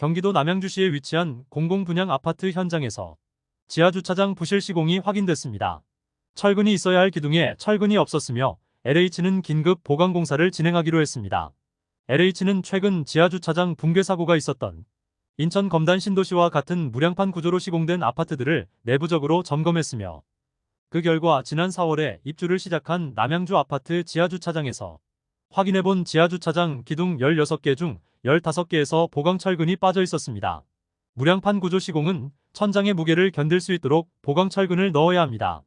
경기도 남양주시에 위치한 공공분양 아파트 현장에서 지하주차장 부실 시공이 확인됐습니다. 철근이 있어야 할 기둥에 철근이 없었으며 LH는 긴급 보강 공사를 진행하기로 했습니다. LH는 최근 지하주차장 붕괴 사고가 있었던 인천 검단 신도시와 같은 무량판 구조로 시공된 아파트들을 내부적으로 점검했으며 그 결과 지난 4월에 입주를 시작한 남양주 아파트 지하주차장에서 확인해본 지하주차장 기둥 16개 중 15개에서 보강 철근이 빠져 있었습니다. 무량판 구조 시공은 천장의 무게를 견딜 수 있도록 보강 철근을 넣어야 합니다.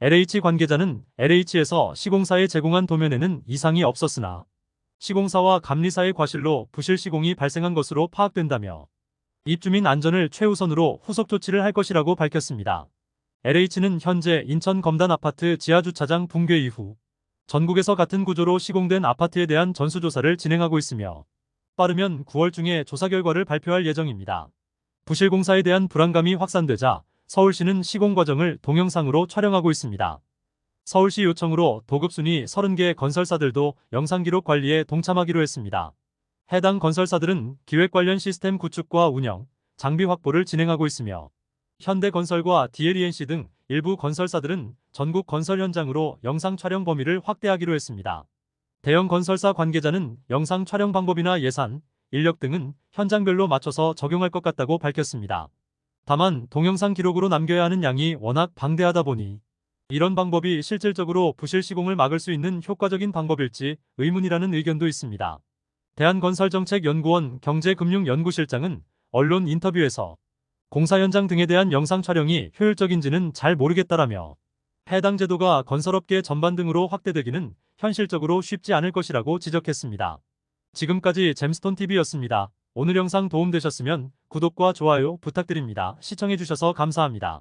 LH 관계자는 LH에서 시공사에 제공한 도면에는 이상이 없었으나 시공사와 감리사의 과실로 부실 시공이 발생한 것으로 파악된다며 입주민 안전을 최우선으로 후속 조치를 할 것이라고 밝혔습니다. LH는 현재 인천 검단 아파트 지하주차장 붕괴 이후 전국에서 같은 구조로 시공된 아파트에 대한 전수조사를 진행하고 있으며 빠르면 9월 중에 조사 결과를 발표할 예정입니다. 부실 공사에 대한 불안감이 확산되자 서울시는 시공 과정을 동영상으로 촬영하고 있습니다. 서울시 요청으로 도급순위 30개 건설사들도 영상기록 관리에 동참하기로 했습니다. 해당 건설사들은 기획 관련 시스템 구축과 운영, 장비 확보를 진행하고 있으며 현대건설과 DLENC 등 일부 건설사들은 전국 건설 현장으로 영상 촬영 범위를 확대하기로 했습니다. 대형 건설사 관계자는 영상 촬영 방법이나 예산, 인력 등은 현장별로 맞춰서 적용할 것 같다고 밝혔습니다. 다만 동영상 기록으로 남겨야 하는 양이 워낙 방대하다 보니 이런 방법이 실질적으로 부실 시공을 막을 수 있는 효과적인 방법일지 의문이라는 의견도 있습니다. 대한건설정책연구원 경제금융연구실장은 언론 인터뷰에서 공사 현장 등에 대한 영상 촬영이 효율적인지는 잘 모르겠다라며 해당 제도가 건설업계 전반 등으로 확대되기는 현실적으로 쉽지 않을 것이라고 지적했습니다. 지금까지 잼스톤TV였습니다. 오늘 영상 도움되셨으면 구독과 좋아요 부탁드립니다. 시청해주셔서 감사합니다.